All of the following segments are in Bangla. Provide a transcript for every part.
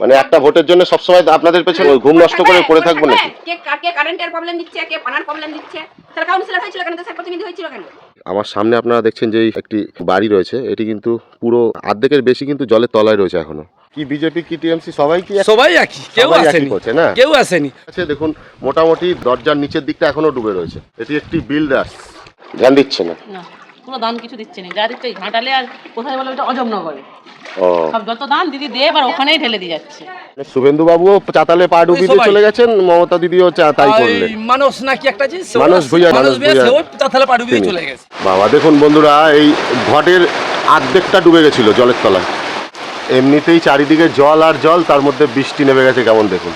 মানে একটা ভোটের জন্য সবসময় আপনাদের পেছনে ওই ঘুম নষ্ট করে পড়ে থাকব নাকি? কে কে কারেন্টের প্রবলেম দিচ্ছে? কে পানার প্রবলেম দিচ্ছে? তাহলে কাউন্সিলর হয়েছিল কেন? দেশের প্রতিনিধি হয়েছিল কেন? আমার সামনে আপনারা দেখছেন যে একটি বাড়ি রয়েছে এটি কিন্তু পুরো অর্ধেকের বেশি কিন্তু জলের তলায় রয়েছে এখনও। কি বিজেপি কি টিএমসি সবাই কি সবাই একই কেউ সবাই আসেনি। করছে না? কেউ আসেনি। আছে দেখুন মোটামুটি দরজার নিচের দিকটা এখনও ডুবে রয়েছে। এটি একটি বিল্ডার্স ধ্যান দিচ্ছে না। না। কোনো দান কিছু দিচ্ছে না যা দিচ্ছে ঘাটালে আর কোথায় বলে ওইটা অজমনগরে। ও। সব যত দান দিদি দে এবার ওখানেই ঢেলে দিয়ে যাচ্ছে। শুভেন্দু বাবুও চাতালে পা ডুবিয়ে দিয়ে চলে গেছেন মমতা দিদিও তাই করলেন। নাকি একটা। ভূঁইয়া, ভূঁইয়া পা চলে গেছে। বাবা দেখুন বন্ধুরা এই ঘটের আর্ধেকটা ডুবে গেছিল জলের তলায়। এমনিতেই চারিদিকে জল আর জল তার মধ্যে বৃষ্টি নেমে গেছে কেমন দেখুন।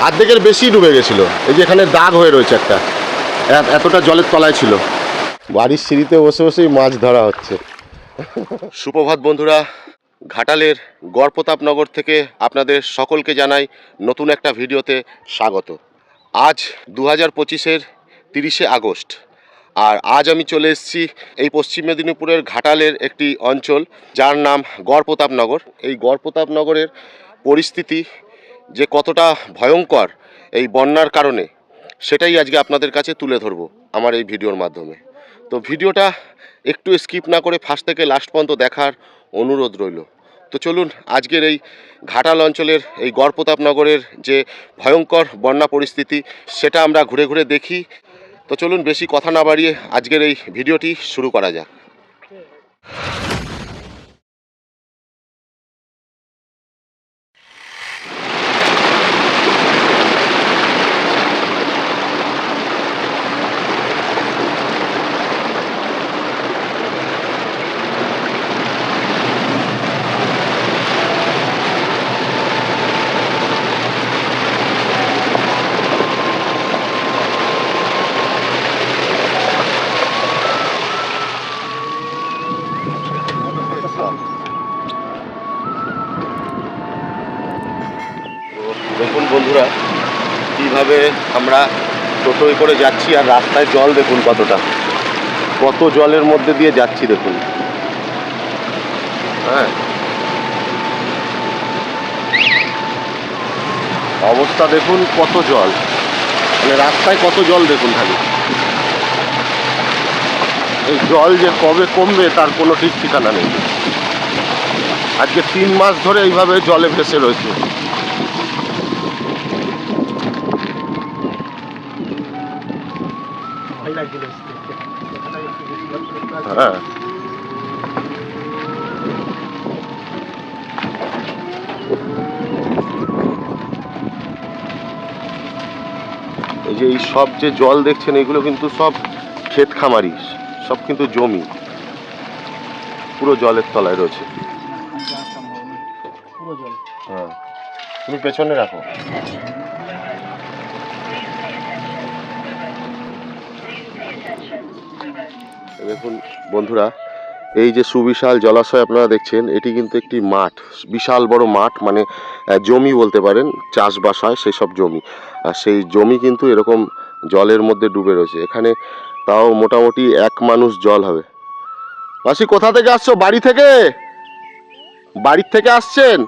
আর্ধেকের বেশি ডুবে গেছিল। এই যে এখানে দাগ হয়ে রয়েছে একটা। এতটা জলের তলায় ছিল। বাড়ির সিঁড়িতে বসে বসেই মাছ ধরা হচ্ছে। সুপ্রভাত বন্ধুরা, ঘাটালের গড়প্রতাপনগর থেকে আপনাদের সকলকে জানাই নতুন একটা ভিডিওতে স্বাগত। আজ দু হাজার পঁচিশের তিরিশে আগস্ট, আর আজ আমি চলে এসেছি এই পশ্চিম মেদিনীপুরের ঘাটালের একটি অঞ্চল, যার নাম গড়প্রতাপনগর। এই গড়প্রতাপনগরের পরিস্থিতি যে কতটা ভয়ঙ্কর এই বন্যার কারণে, সেটাই আজকে আপনাদের কাছে তুলে ধরবো আমার এই ভিডিওর মাধ্যমে। তো ভিডিওটা একটু স্কিপ না করে ফার্স্ট থেকে লাস্ট পর্যন্ত দেখার অনুরোধ রইল। তো চলুন, আজকের এই ঘাটাল অঞ্চলের এই গড়প্রতাপনগরের যে ভয়ঙ্কর বন্যা পরিস্থিতি, সেটা আমরা ঘুরে ঘুরে দেখি। তো চলুন, বেশি কথা না বাড়িয়ে আজকের এই ভিডিওটি শুরু করা যাক। আমরা টোটোয় করে যাচ্ছি আর রাস্তায় জল দেখুন কতটা। কত জলের মধ্যে দিয়ে যাচ্ছি দেখুন। হ্যাঁ। অবস্থা দেখুন কত জল। মানে রাস্তায় কত জল দেখুন খালি। এই জল যে কবে কমবে তার কোনো ঠিক ঠিকানা নেই। আজকে তিন মাস ধরে এইভাবে জলে ভেসে রয়েছে। হ্যাঁ। এই যে এই সব যে জল দেখছেন এগুলো কিন্তু সব ক্ষেত খামারি সব কিন্তু জমি। পুরো জলের তলায় রয়েছে। হ্যাঁ। তুমি পেছনে রাখো। দেখুন বন্ধুরা, এই যে সুবিশাল জলাশয় আপনারা দেখছেন, এটি কিন্তু একটি মাঠ, বিশাল বড় মাঠ মানে জমি বলতে পারেন, চাষবাস হয় সেই সব জমি। আর সেই জমি কিন্তু এরকম জলের মধ্যে ডুবে রয়েছে। এখানে তাও মোটামুটি এক মানুষ জল হবে। মাসি, কোথা থেকে আসছো? বাড়ি থেকে? বাড়ির থেকে আসছেন?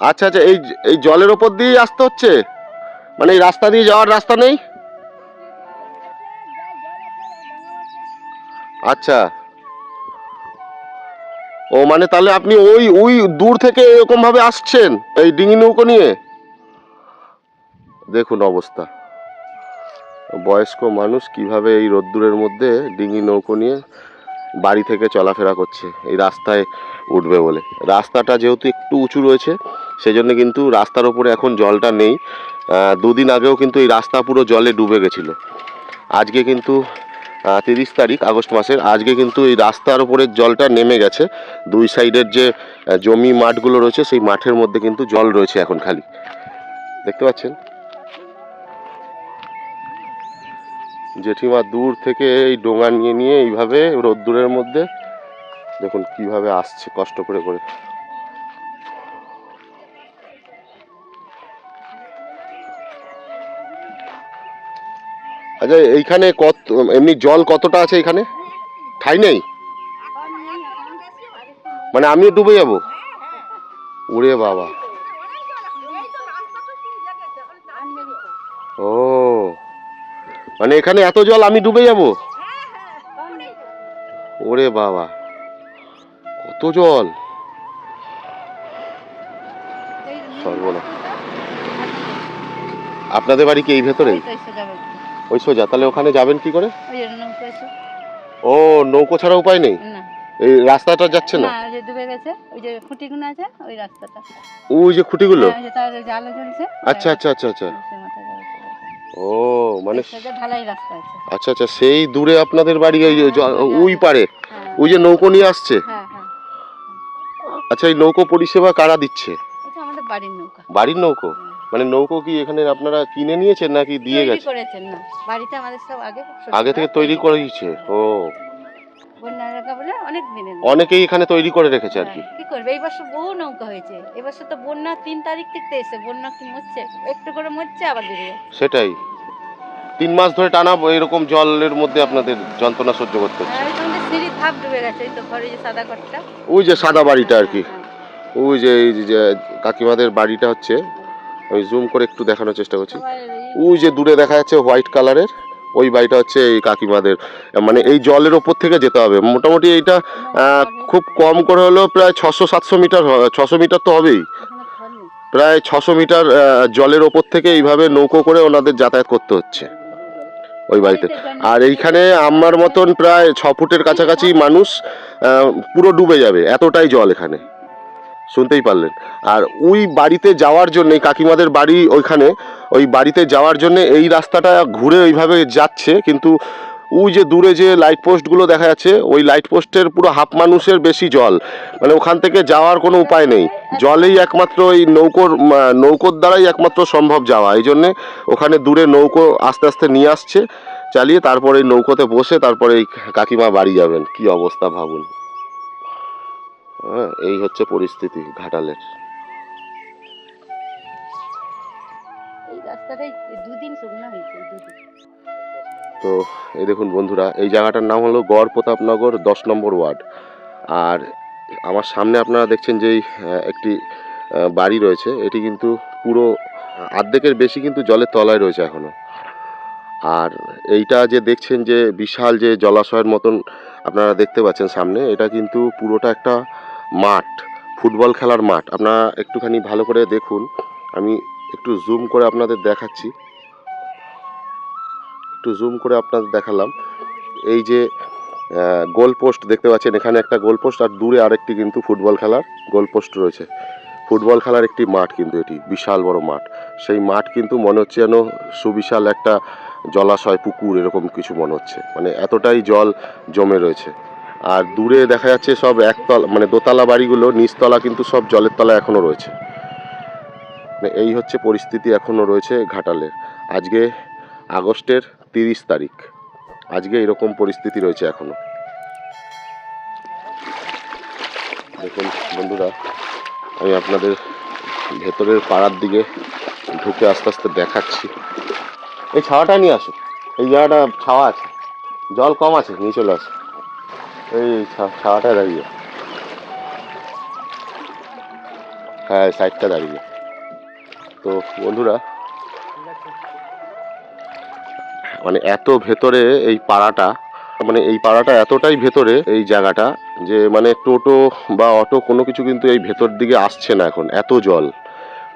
আচ্ছা আচ্ছা এই এই জলের ওপর দিয়েই আসতে হচ্ছে? মানে এই রাস্তা দিয়ে যাওয়ার রাস্তা নেই? আচ্ছা। ও মানে তাহলে আপনি ওই ওই দূর থেকে এরকম ভাবে আসছেন, এই ডিঙি নৌকো নিয়ে? দেখুন অবস্থা। বয়স্ক মানুষ কীভাবে এই রোদ্দুরের মধ্যে ডিঙি নৌকো নিয়ে বাড়ি থেকে চলাফেরা করছে, এই রাস্তায় উঠবে বলে। রাস্তাটা যেহেতু একটু উঁচু রয়েছে, সেজন্য কিন্তু রাস্তার ওপরে এখন জলটা নেই। দুদিন আগেও কিন্তু এই রাস্তা পুরো জলে ডুবে গেছিল। আজকে কিন্তু তিরিশ তারিখ, আগস্ট মাসের। আজকে কিন্তু এই রাস্তার উপরে জলটা নেমে গেছে। দুই সাইডের যে জমি মাঠগুলো রয়েছে, সেই মাঠের মধ্যে কিন্তু জল রয়েছে এখন খালি। দেখতে পাচ্ছেন? জেঠিমা দূর থেকে এই ডোঙা নিয়ে নিয়ে এইভাবে রোদ্দুরের মধ্যে দেখুন কীভাবে আসছে, কষ্ট করে করে। আচ্ছা এইখানে কত, এমনি জল কতটা আছে এখানে? ঠাই নেই? মানে আমিও ডুবে যাব? ওরে বাবা। ও মানে এখানে এত জল আমি ডুবে যাব? ওরে বাবা। কত জল? সর্বনাশ। আপনাদের বাড়ি কি এই ভেতরেই? ওই সোজা তাহলে ওখানে যাবেন কি করে? ও নৌকো ছাড়া উপায় নেই? এই রাস্তাটা যাচ্ছে না? ওই যে ডুবে গেছে। ওই যে খুঁটিগুলো আছে ওই রাস্তাটা। ওই যে খুঁটিগুলো? হ্যাঁ, তার জ্বলছে আচ্ছা আচ্ছা আচ্ছা আচ্ছা। ও মানে ঢালাই রাস্তা আছে। আচ্ছা আচ্ছা সেই দূরে আপনাদের বাড়ি ওই ওই পারে? হ্যাঁ। ওই যে নৌকো নিয়ে আসছে? হ্যাঁ হ্যাঁ। আচ্ছা এই নৌকো পরিষেবা কারা দিচ্ছে? আমাদের বাড়ির নৌকা। বাড়ির নৌকো? মানে নৌকো কি এখানে আপনারা কিনে নিয়েছেন নাকি দিয়ে গেছে? করেছেন না। বাড়িতে আমাদের সব আগে আগে থেকে তৈরি করে দিয়েছে ও। অনেকেই এখানে তৈরি করে রেখেছে আর কি। হ্যাঁ, কি করবে? এই বছর বহু নৌকা হয়েছে। এবছর তো বন্যা তিন তারিখ থেকে এসে বন্যা কি মরছে? একটু করে মরছে আবার বেরিয়ে সেটাই। তিন মাস ধরে টানা এরকম জলের মধ্যে আপনাদের যন্ত্রণা সহ্য করতে হচ্ছে। হ্যাঁ ওই তো আমাদের সিঁড়ির ধাপ ডুবে গেছে তো ঘরে যে সাদা ঘরটা। ওই যে সাদা বাড়িটা আর কি। হ্যাঁ, ওই যে কাকিমাদের বাড়িটা হচ্ছে আমি জুম করে একটু দেখানোর চেষ্টা করছি। ওই যে দূরে দেখা যাচ্ছে হোয়াইট কালারের ওই বাড়িটা হচ্ছে এই কাকিমাদের। মানে এই জলের ওপর থেকে যেতে হবে। মোটামুটি এইটা খুব কম করে হলেও প্রায় ছশো সাতশো মিটার ছশো মিটার তো হবেই। প্রায় ছশো মিটার জলের ওপর থেকে এইভাবে নৌকো করে ওনাদের যাতায়াত করতে হচ্ছে। ওই বাড়িতে। আর এইখানে আমার মতন প্রায় ছ ফুটের কাছাকাছি মানুষ পুরো ডুবে যাবে। এতটাই জল এখানে। শুনতেই পারলেন। আর ওই বাড়িতে যাওয়ার জন্য, কাকিমাদের বাড়ি ওইখানে, ওই বাড়িতে যাওয়ার জন্য এই রাস্তাটা ঘুরে ওইভাবে যাচ্ছে, কিন্তু ওই যে দূরে যে লাইট পোস্টগুলো দেখা যাচ্ছে, ওই লাইট পোস্টের পুরো হাফ মানুষের বেশি জল। মানে ওখান থেকে যাওয়ার কোনো উপায় নেই। জলেই একমাত্র এই নৌকোর নৌকোর দ্বারাই একমাত্র সম্ভব যাওয়া। এই জন্যে ওখানে দূরে নৌকো আস্তে আস্তে নিয়ে আসছে, চালিয়ে তারপরে নৌকোতে বসে তারপরে এই কাকিমা বাড়ি যাবেন। কি অবস্থা ভাবুন। হ্যাঁ এই হচ্ছে পরিস্থিতি ঘাটালের। এই রাস্তাটাই দুদিন শুকনো হয়েছে তো এই দেখুন বন্ধুরা এই জায়গাটার নাম হলো গড় প্রতাপনগর দশ নম্বর ওয়ার্ড। আর আমার সামনে আপনারা দেখছেন যেই একটি বাড়ি রয়েছে। এটি কিন্তু পুরো আর্ধেকের বেশি কিন্তু জলের তলায় রয়েছে এখনও আর এইটা যে দেখছেন যে বিশাল যে জলাশয়ের মতন আপনারা দেখতে পাচ্ছেন সামনে এটা কিন্তু পুরোটা একটা মাঠ, ফুটবল খেলার মাঠ। আপনারা একটুখানি ভালো করে দেখুন। আমি একটু জুম করে আপনাদের দেখাচ্ছি। একটু জুম করে আপনাদের দেখালাম। এই যে গোল পোস্ট দেখতে পাচ্ছেন, এখানে একটা গোল পোস্ট আর দূরে আরেকটি কিন্তু ফুটবল খেলার গোল পোস্ট রয়েছে। ফুটবল খেলার একটি মাঠ কিন্তু এটি, বিশাল বড় মাঠ। সেই মাঠ কিন্তু মনে হচ্ছে যেন সুবিশাল একটা জলাশয়, পুকুর, এরকম কিছু মনে হচ্ছে। মানে এতটাই জল জমে রয়েছে। আর দূরে দেখা যাচ্ছে সব একতলা মানে দোতলা বাড়িগুলো, নিচতলা কিন্তু সব জলের তলা এখনও রয়েছে। মানে এই হচ্ছে পরিস্থিতি এখনও রয়েছে ঘাটালের। আজকে আগস্টের তিরিশ তারিখ। আজকে এরকম পরিস্থিতি রয়েছে এখনও দেখুন বন্ধুরা, আমি আপনাদের ভেতরের পাড়ার দিকে ঢুকে আস্তে আস্তে দেখাচ্ছি। এই ছাওয়াটা নিয়ে আসো এই জায়গাটা ছাওয়া আছে। জল কম আছে নিয়ে চলে আসো এই ছা- দাঁড়িয়ে। হ্যাঁ সাইডটা দাঁড়িয়ে। তো বন্ধুরা মানে এত ভেতরে এই পাড়াটা মানে এই পাড়াটা এতটাই ভেতরে এই জায়গাটা যে মানে টোটো বা অটো কোনো কিছু কিন্তু এই ভেতর দিকে আসছে না এখন, এত জল।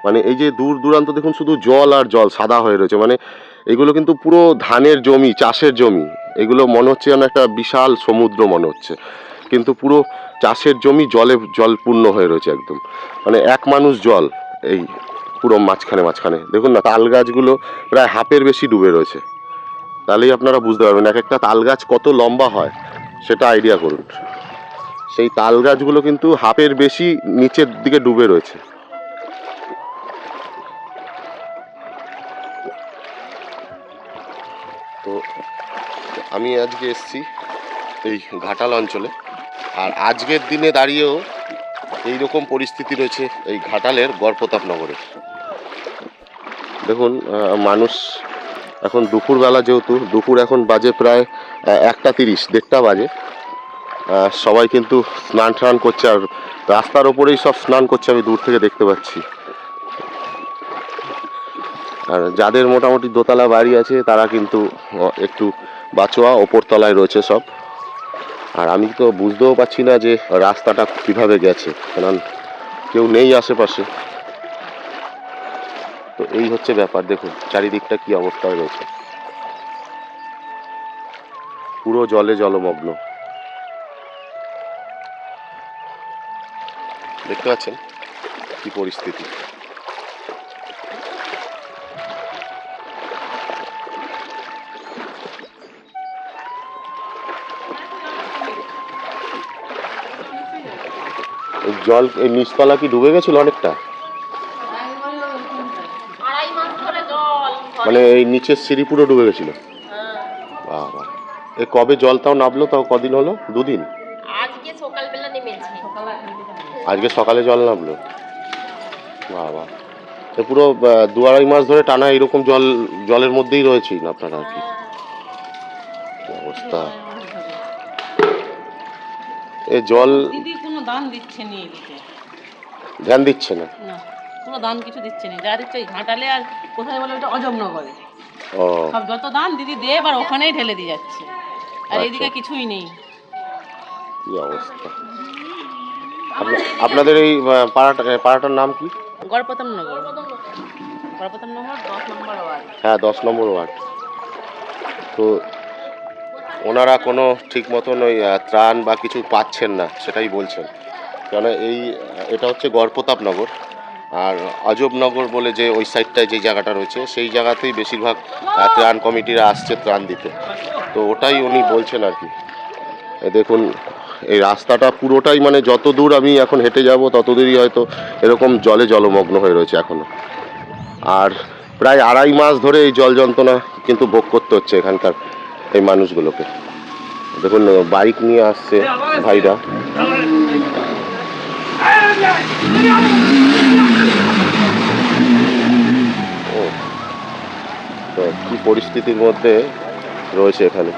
মানে এই যে দূর দূরান্ত দেখুন, শুধু জল আর জল সাদা হয়ে রয়েছে। মানে এগুলো কিন্তু পুরো ধানের জমি, চাষের জমি। এগুলো মনে হচ্ছে যেন একটা বিশাল সমুদ্র মনে হচ্ছে। কিন্তু পুরো চাষের জমি জলে, জলপূর্ণ হয়ে রয়েছে একদম। মানে এক মানুষ জল এই পুরো মাঝখানে মাঝখানে। দেখুন না, তাল গাছগুলো প্রায় হাফের বেশি ডুবে রয়েছে। তাহলেই আপনারা বুঝতে পারবেন, এক একটা তাল গাছ কত লম্বা হয়, সেটা আইডিয়া করুন। সেই তাল গাছগুলো কিন্তু হাফের বেশি নিচের দিকে ডুবে রয়েছে। আমি আজকে এসেছি এই ঘাটাল অঞ্চলে। আর আজকের দিনে দাঁড়িয়েও এই রকম পরিস্থিতি রয়েছে এই ঘাটালের গড়প্রতাপনগরে দেখুন মানুষ এখন দুপুরবেলা যেহেতু, দুপুর এখন বাজে প্রায় একটা তিরিশ, দেড়টা বাজে। সবাই কিন্তু স্নান টান করছে আর রাস্তার ওপরেই সব স্নান করছে, আমি দূর থেকে দেখতে পাচ্ছি। আর যাদের মোটামুটি দোতলা বাড়ি আছে, তারা কিন্তু একটু বাঁচোয়া ওপর তলায় রয়েছে সব। আর আমি তো বুঝতেও পারছি না যে রাস্তাটা কীভাবে গেছে, কারণ কেউ নেই আশেপাশে। তো এই হচ্ছে ব্যাপার, দেখুন, চারিদিকটা কি অবস্থায় রয়েছে। পুরো জলে জলমগ্ন। দেখতে পাচ্ছেন কি পরিস্থিতি? জল এই নিচতলা কি ডুবে গেছিল অনেকটা? আড়াই মাস ধরে জল মানে এই নিচের সিঁড়ি পুরো ডুবে গেছিল। বাবা। এ কবে জল তাও নামলো তাও কদিন হলো? দুদিন? আজকে সকালবেলা নেমেছে। আজকে সকালে জল নামলো। বাবা। এ পুরো দু আড়াই মাস ধরে টানা এরকম জল জলের মধ্যেই রয়েছেন আপনারা আর কি? অবস্থা? এ জল কোনো দান দিচ্ছে নি এদিকে? ধ্যান দিচ্ছে না? না কোনো দান কিছু দিচ্ছে না। যা দিচ্ছে ওই ঘাটালে আর কোথায় বলে ওটা অজমনগরে। ও। সব যত দান দিদি দে এবার ওখানেই ঢেলে দিয়ে যাচ্ছে। আর আচ্ছা। এইদিকে কিছুই নেই। কি অবস্থা? আপনা- আপনাদের এই আহ, পাড়াটা পাড়াটার নাম কি? গড়পতম নগর গড়পতম নগর দশ নম্বর ওয়ার্ড। হ্যাঁ দশ নম্বর ওয়ার্ড। তো ওনারা কোনো ঠিক মতন ওই ত্রাণ বা কিছু পাচ্ছেন না, সেটাই বলছেন। কেন এই এটা হচ্ছে গড়প্রতাপনগর। আর অজবনগর বলে যে ওই সাইডটায় যে জায়গাটা রয়েছে, সেই জায়গাতেই বেশিরভাগ ত্রাণ কমিটিরা আসছে ত্রাণ দিতে। তো ওটাই উনি বলছেন আর কি। দেখুন, এই রাস্তাটা পুরোটাই মানে যত দূর আমি এখন হেঁটে যাব, তত দূরই হয়তো এরকম জলে জলমগ্ন হয়ে রয়েছে এখনও। আর প্রায় আড়াই মাস ধরে এই জল যন্ত্রণা কিন্তু ভোগ করতে হচ্ছে এখানকার এই মানুষগুলোকে। দেখুন বাইক নিয়ে আসছে ভাইরা। তো কি পরিস্থিতির মধ্যে রয়েছে এখানে?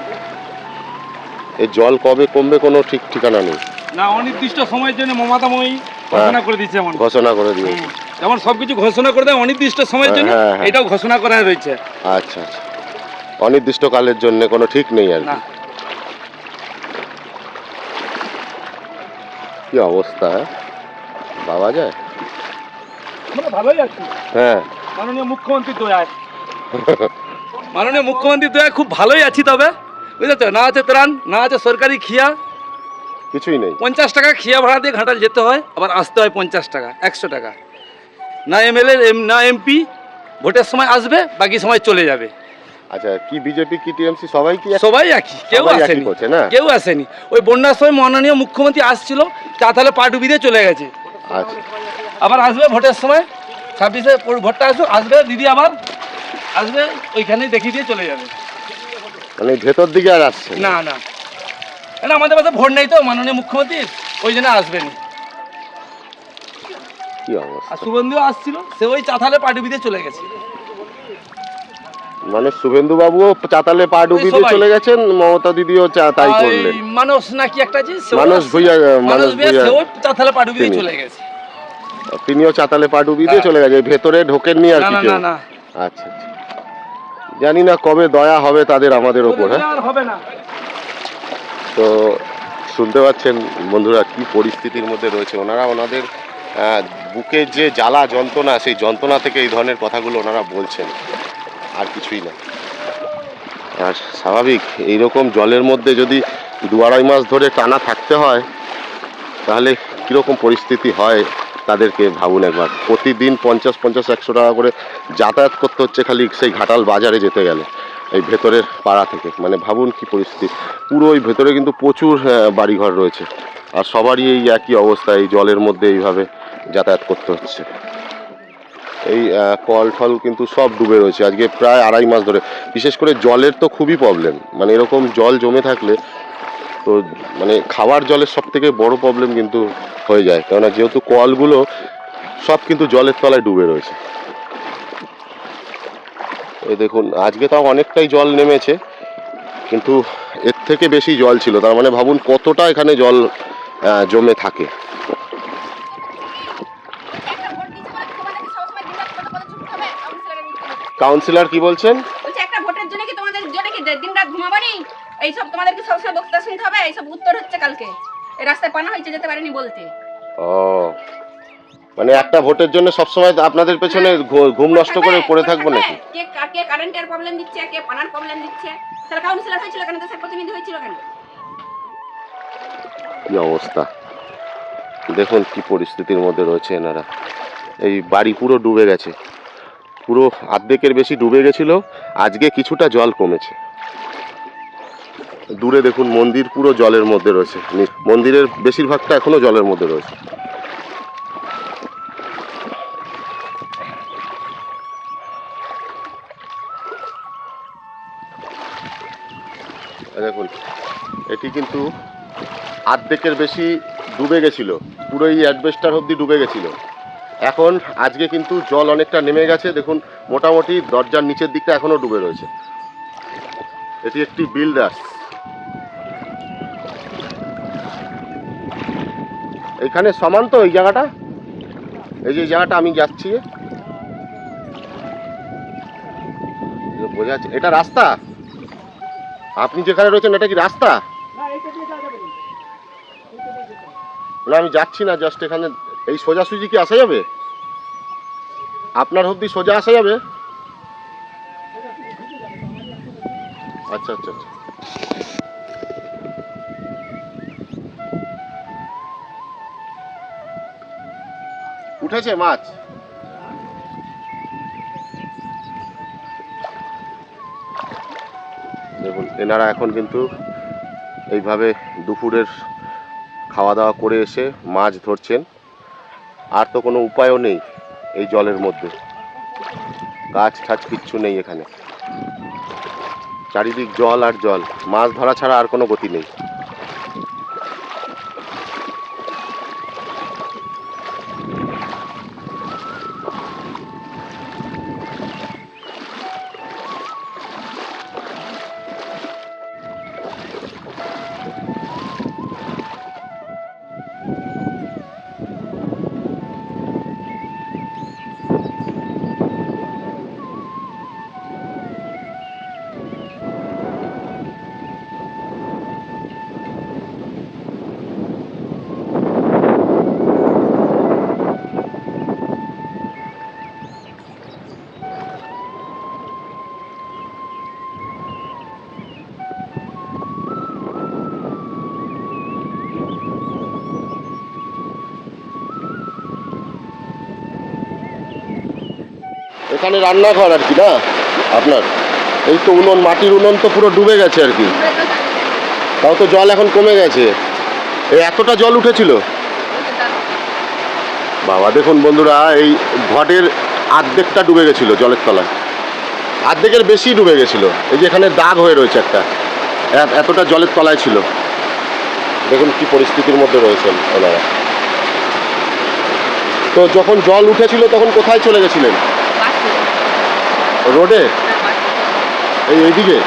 এই জল কবে কমবে কোনো ঠিক ঠিকানা নেই। না অনির্দিষ্ট সময়ের জন্য মমতাময়ী ঘোষণা করে দিচ্ছে এমন। ঘোষণা করে দিয়েছে। যেমন সবকিছু ঘোষণা করে দেয় অনির্দিষ্ট সময়ের জন্য হ্যাঁ, হ্যাঁ। এটাও ঘোষণা করা রয়েছে। আচ্ছা আচ্ছা। অনির্দিষ্টকালের জন্য কোনো ঠিক নেই আর কি। কি অবস্থা? বাবা যায়? আমরা ভালোই আছি হ্যাঁ। মাননীয় মুখ্যমন্ত্রী দয়ায়। মাননীয় মুখ্যমন্ত্রী দয়ায় খুব ভালোই আছি তবে। বুঝেছ? না আছে ত্রাণ না আছে সরকারি খিয়া। কিছুই নেই। পঞ্চাশ টাকা খিয়া ভাড়া দিয়ে ঘাটাল যেতে হয় আবার আসতে হয় পঞ্চাশ টাকা একশো টাকা। না এমএলএ না এমপি ভোটের সময় আসবে বাকি সময় চলে যাবে। আচ্ছা কি বিজেপি কি টিএমসি সবাই কি সবাই একই কেউ আসেনি। করছে, না? কেউ আসেনি। ওই বন্যার সময় মাননীয় মুখ্যমন্ত্রী আসছিল তা তাহলে পা ডুবি দিয়ে চলে গেছে। আচ্ছা। আবার আসবে ভোটের সময় ছাব্বিশে ভোটটা আসবে আসবে দিদি আবার আসবে ওইখানেই দেখিয়ে দিয়ে চলে যাবে। মানে ভেতর দিকে আর আসছে না। না না। আমাদের কাছে ভোট নেই তো মাননীয় মুখ্যমন্ত্রীর ওই জন্য আসবেনি। কি আর অবস্থা সুগন্ধিও আসছিল সে ওই চাতালে পা ডুবি চলে গেছে। মানে শুভেন্দু বাবুও চাতালে পা ডুবি দিয়ে চলে গেছেন মমতা দিদিও তাই করলেন। মানস নাকি একটা মানস আসছিল। ভূঁইয়া, মানস ভূঁইয়া চাতালে পা ডুবি চলে গেছে। তিনিও চাতালে পা ডুবি দিয়ে হ্যাঁ। চলে গেছে ভেতরে ঢোকেননি আর না কি না না না। আচ্ছা আচ্ছা। জানি না কবে দয়া হবে তাদের আমাদের ওপর হ্যাঁ? হবে না। তো শুনতে পাচ্ছেন বন্ধুরা কি পরিস্থিতির মধ্যে রয়েছে। ওনারা ওনাদের বুকের যে জ্বালা যন্ত্রণা সেই যন্ত্রণা থেকে এই ধরনের কথাগুলো ওনারা বলছেন। আর কিছুই না। আর স্বাভাবিক, এইরকম জলের মধ্যে যদি দু আড়াই মাস ধরে টানা থাকতে হয়, তাহলে কীরকম পরিস্থিতি হয় তাদেরকে ভাবুন একবার। প্রতিদিন পঞ্চাশ পঞ্চাশ, একশো টাকা করে যাতায়াত করতে হচ্ছে খালি সেই ঘাটাল বাজারে যেতে গেলে, এই ভেতরের পাড়া থেকে। মানে ভাবুন কি পরিস্থিতি। পুরো ওই ভেতরে কিন্তু প্রচুর বাড়িঘর রয়েছে। আর সবারই এই একই অবস্থা, এই জলের মধ্যে এইভাবে যাতায়াত করতে হচ্ছে। এই কল টল কিন্তু সব ডুবে রয়েছে। আজকে প্রায় আড়াই মাস ধরে। বিশেষ করে জলের তো খুবই প্রবলেম মানে এরকম জল জমে থাকলে তো মানে খাওয়ার জলের সব থেকে বড় প্রবলেম কিন্তু হয়ে যায়। কেননা যেহেতু কলগুলো সব কিন্তু জলের তলায় ডুবে রয়েছে। এই দেখুন, আজকে তাও অনেকটাই জল নেমেছে, কিন্তু এর থেকে বেশি জল ছিল। তার মানে ভাবুন কতটা এখানে জল জমে থাকে একটা ভোট দিচ্ছে বলে কি তোমাদেরকে সবসময় দিনরাত কত কথা ছুটতে হবে কাউন্সিলরের উত্তর কাউন্সিলর কি বলছেন? বলছে একটা ভোটের জন্য কি তোমাদের জন্য কি দিন রাত ঘুমাবানি এইসব তোমাদেরকে সবসময় বক্তৃতা শুনতে হবে এইসব উত্তর হচ্ছে কালকে। এই রাস্তায় পানা হয়েছে যেতে পারেনি বলতে। ও মানে একটা ভোটের জন্য সব সবসময় আপনাদের পেছনে ঘু- ঘুম নষ্ট করে পড়ে থাকব নাকি? কে কে কারেন্টের প্রবলেম দিচ্ছে কে পানার প্রবলেম দিচ্ছে? তাহলে কাউন্সিলর হয়েছিল কেন? দেশের প্রতিনিধি হয়েছিল কেন? কি অবস্থা? দেখুন কি পরিস্থিতির মধ্যে রয়েছে এনারা। এই বাড়ি পুরো ডুবে গেছে। পুরো আর্ধেকের বেশি ডুবে গেছিল, আজকে কিছুটা জল কমেছে। দূরে দেখুন, মন্দির পুরো জলের মধ্যে রয়েছে। মন্দিরের বেশিরভাগটা এখনও জলের মধ্যে রয়েছে। দেখুন, এটি কিন্তু আর্ধেকের বেশি ডুবে গেছিল। পুরো এই অ্যাডভেস্টার অবধি ডুবে গেছিল। এখন আজকে কিন্তু জল অনেকটা নেমে গেছে। দেখুন মোটামুটি দরজার নিচের দিকটা এখনও ডুবে রয়েছে। এটি একটি বিল্ডার্স। এখানে সমান তো এই জায়গাটা? এই যে জায়গাটা আমি যাচ্ছি। বোঝা যাচ্ছে এটা রাস্তা? আপনি যেখানে রয়েছেন এটা কি রাস্তা? না আমি যাচ্ছি না জাস্ট এখানে এই সোজাসুজি কি আসা যাবে? আপনার অবধি সোজা আসা যাবে? আচ্ছা আচ্ছা আচ্ছা। উঠেছে মাছ? দেখুন, এনারা এখন কিন্তু এইভাবে দুপুরের খাওয়া দাওয়া করে এসে মাছ ধরছেন। আর তো কোনো উপায়ও নেই এই জলের মধ্যে। গাছ ঠাছ কিচ্ছু নেই এখানে। চারিদিক জল আর জল। মাছ ধরা ছাড়া আর কোনো গতি নেই। এখানে রান্নাঘর আর কি, না? আপনার? এই তো উনুন, মাটির উনুন তো পুরো ডুবে গেছে আর কি। তাও তো জল এখন কমে গেছে। এই এতটা জল উঠেছিল? বাবা, দেখুন বন্ধুরা, এই ঘটের আর্ধেকটা ডুবে গেছিল জলের তলায়। আর্ধেকের বেশি ডুবে গেছিল। এই যে এখানে দাগ হয়ে রয়েছে একটা। এতটা জলের তলায় ছিল। দেখুন কি পরিস্থিতির মধ্যে রয়েছেন ওনারা। তো যখন জল উঠেছিল তখন কোথায় চলে গেছিলেন? রোডে? এই এইদিকে?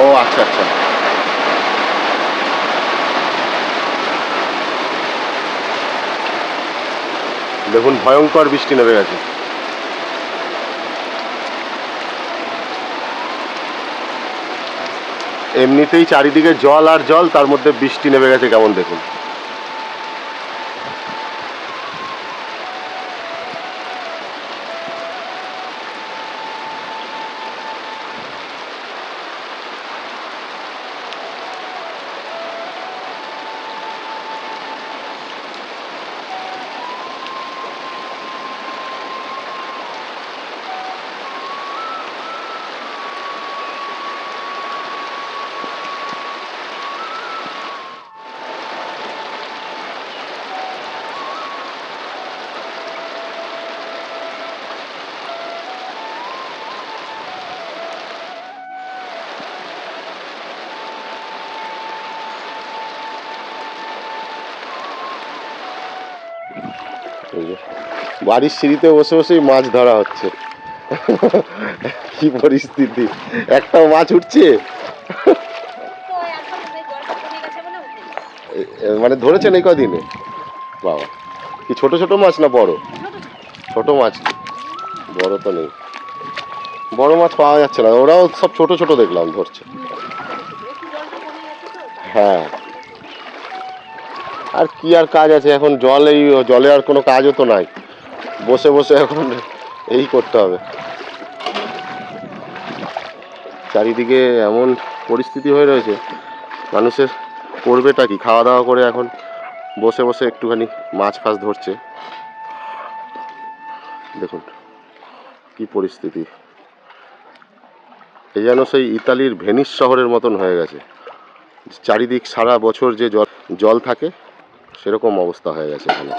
ও আচ্ছা আচ্ছা। দেখুন ভয়ঙ্কর বৃষ্টি নেমে গেছে। এমনিতেই চারিদিকে জল আর জল তার মধ্যে বৃষ্টি নেমে গেছে কেমন দেখুন। বাড়ির সিঁড়িতে বসে বসেই মাছ ধরা হচ্ছে। কি পরিস্থিতি? একটাও মাছ উঠছে? মানে ধরেছেন এই কদিনে? বাবা, কি ছোট ছোট মাছ না বড়? ছোট মাছ বড় তো নেই। বড় মাছ পাওয়া যাচ্ছে না। ওরাও সব ছোট ছোট দেখলাম ধরছে। হ্যাঁ। আর কি আর কাজ আছে? এখন জল জলে আর কোনো কাজও তো নাই। বসে বসে এখন এই করতে হবে। চারিদিকে এমন পরিস্থিতি হয়ে রয়েছে, মানুষের করবেটা কি? খাওয়া দাওয়া করে এখন বসে বসে একটুখানি মাছ ফাছ ধরছে। দেখুন কি পরিস্থিতি। এ যেন সেই ইতালির ভেনিস শহরের মতন হয়ে গেছে। চারিদিক সারা বছর যে জল জল থাকে, সেরকম অবস্থা হয়ে গেছে এখানে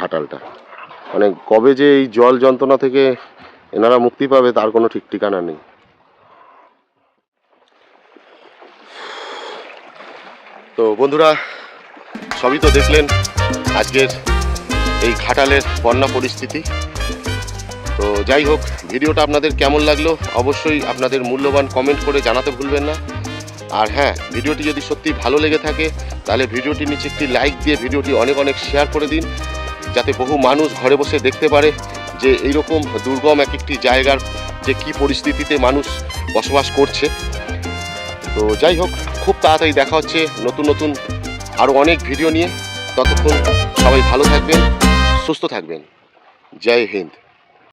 ঘাটালটা। মানে কবে যে এই জল যন্ত্রণা থেকে এনারা মুক্তি পাবে তার কোনো ঠিক ঠিকানা নেই। তো বন্ধুরা, সবই তো দেখলেন আজকের এই ঘাটালের বন্যা পরিস্থিতি। তো যাই হোক, ভিডিওটা আপনাদের কেমন লাগল অবশ্যই আপনাদের মূল্যবান কমেন্ট করে জানাতে ভুলবেন না। আর হ্যাঁ ভিডিওটি যদি সত্যি ভালো লেগে থাকে, তাহলে ভিডিওটির নিচে একটি লাইক দিয়ে ভিডিওটি অনেক অনেক শেয়ার করে দিন। যাতে বহু মানুষ ঘরে বসে দেখতে পারে যে এইরকম দুর্গম এক একটি জায়গার যে কি পরিস্থিতিতে মানুষ বসবাস করছে। তো যাই হোক, খুব তাড়াতাড়ি দেখা হচ্ছে নতুন নতুন আরও অনেক ভিডিও নিয়ে। ততক্ষণ সবাই ভালো থাকবেন, সুস্থ থাকবেন। জয় হিন্দ।